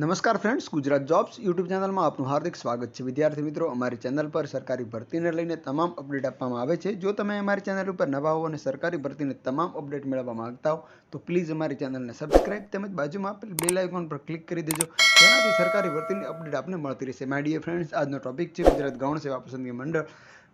નમસ્કાર friends Gujarat jobs YouTube ચેનલમાં આપનું હાર્દિક સ્વાગત છે. વિદ્યાર્થી મિત્રો, અમારી ચેનલ પર સરકારી ભરતીને લઈને તમામ અપડેટ આપવામાં આવે છે. જો તમે અમારી ચેનલ ઉપર નવા હો અને સરકારી ભરતીને તમામ અપડેટ મેળવવા માંગતા હો, તો પ્લીઝ અમારી ચેનલને સબસ્ક્રાઇબ તેમજ બાજુમાં આપેલ બેલ આઇકોન પર ક્લિક કરી દેજો. જેનાથી સરકારી ભરતીની અપડેટ આપને મળતી રહેશે. માય ડિયર ફ્રેન્ડ્સ આજનો ટોપિક છે ગુજરાત ગૌણ સેવા પસંદગી મંડળ.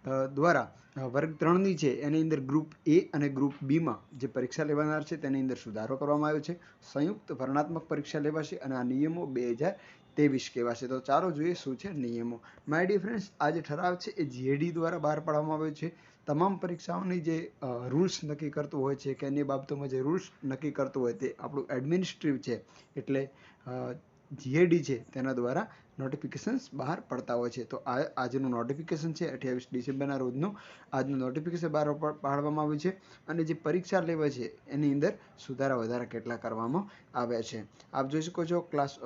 દ્વારા વર્ગ ત્રણની છે, એની અંદર ગ્રુપ એ અને ગ્રુપ બીમાં જે પરીક્ષા લેવાનાર છે, તેની અંદર સુધારો કરવામાં આવ્યો છે. સંયુક્ત વર્ણાત્મક પરીક્ષા લેવાશે અને આ નિયમો બે હજાર ત્રેવીસ કહેવાશે. તો ચાલો જોઈએ શું છે નિયમો. માય ડિયર ફ્રેન્ડ્સ આ જે ઠરાવ છે એ જીએડી દ્વારા બહાર પાડવામાં આવ્યો છે. તમામ પરીક્ષાઓની જે રૂલ્સ નક્કી કરતું હોય છે કે અન્ય બાબતોમાં જે રૂલ્સ નક્કી કરતું હોય તે આપણું એડમિનિસ્ટ્રેટિવ છે. એટલે જીએડી છે, તેના દ્વારા નોટિફિકેશન્સ બહાર પડતા હોય છે. તો આ, આજનું નોટિફિકેશન છે, અઠ્યાવીસ ડિસેમ્બરના રોજનું આજનું નોટિફિકેશન બહાર પાડવામાં આવ્યું છે અને જે પરીક્ષા લેવા છે, એની અંદર સુધારા વધારા કેટલા કરવામાં આવ્યા છે. આપ જોઈ શકો છો ક્લાસ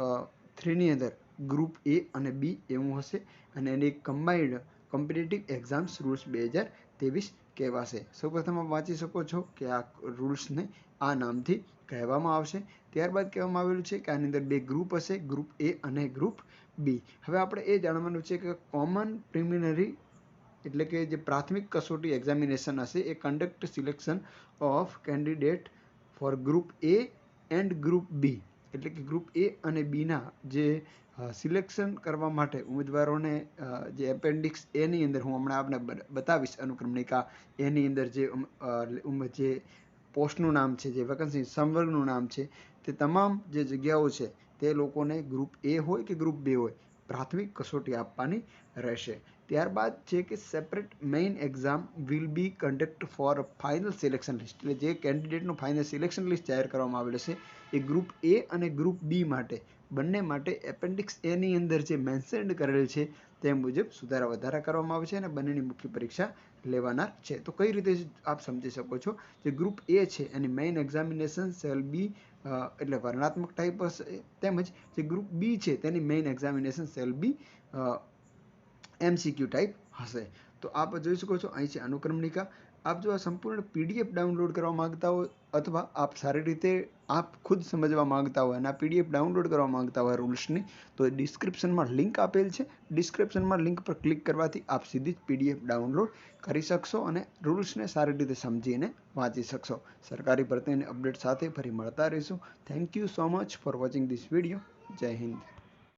થ્રીની અંદર ગ્રુપ એ અને બી એવું હશે અને એની કમ્બાઇન્ડ કોમ્પિટેટિવ એક્ઝામ્સ રૂલ્સ બે હજાર ત્રેવીસ કહેવાશે. સૌપ્રથમ આપ વાંચી શકો છો કે આ રૂલ્સને આ નામથી કહેવામાં આવશે. ત્યારબાદ કહેવામાં આવેલું છે કે આની અંદર બે ગ્રુપ હશે, ગ્રુપ એ અને ગ્રુપ બી. હવે આપણે એ જાણવાનું છે કે કોમન પ્રિલિમિનરી એટલે કે જે પ્રાથમિક કસોટી એક્ઝામિનેશન હશે, એ conduct selection of candidate for group A and group B એટલે કે ગ્રુપ એ અને બીના જે સિલેક્શન કરવા માટે ઉમેદવારોને જે એપેન્ડિક્સ એની અંદર હું હમણાં આપને બતાવીશ અનુક્રમણિકા એની અંદર જે જે પોસ્ટનું નામ છે, જે વેકન્સી સંવર્ગનું નામ છે, તે તમામ જે જગ્યાઓ છે, તે લોકોને ગ્રુપ એ હોય કે ગ્રુપ બે હોય પ્રાથમિક કસોટી આપવાની રહેશે. ત્યારબાદ છે કે separate main exam will be conduct for final selection list એટલે જે કેન્ડિડેટનું ફાઇનલ સિલેક્શન લિસ્ટ જાહેર કરવામાં આવેલ છે એ ગ્રુપ એ અને ગ્રુપ બી માટે. બંને માટે એપેન્ડિક્સ એની અંદર જે મેન્શન્ડ કરેલ છે, તે મુજબ સુધારા વધારા કરવામાં આવે છે અને બંનેની મુખ્ય પરીક્ષા લેવાનાર છે. તો કઈ રીતે આપ સમજી શકો છો જે ગ્રુપ એ છે, એની મેઇન એક્ઝામિનેશન સેલ બી એટલે વર્ણાત્મક ટાઈપ હશે તેમજ જે ગ્રુપ બી છે, તેની main examination shall be MCQ type હશે. તો આપ જોઈ શકો છો, અહીં છે અનુક્રમણિકા આપ જો આ સંપૂર્ણ પીડીએફ ડાઉનલોડ કરવા માંગતા હોય અથવા આપ સારી રીતે આપ ખુદ સમજવા માંગતા હોય અને આ પીડીએફ ડાઉનલોડ કરવા માંગતા હોય રૂલ્સની, તો ડિસ્ક્રિપ્શનમાં લિંક આપેલ છે. ડિસ્ક્રિપ્શનમાં લિંક પર ક્લિક કરવાથી આપ સીધી જ પીડીએફ ડાઉનલોડ કરી શકશો અને રૂલ્સને સારી રીતે સમજીને વાંચી શકશો. સરકારી ભરતીની અપડેટ સાથે ફરી મળતા રહીશું. Thank you so much for watching this video Jai Hind.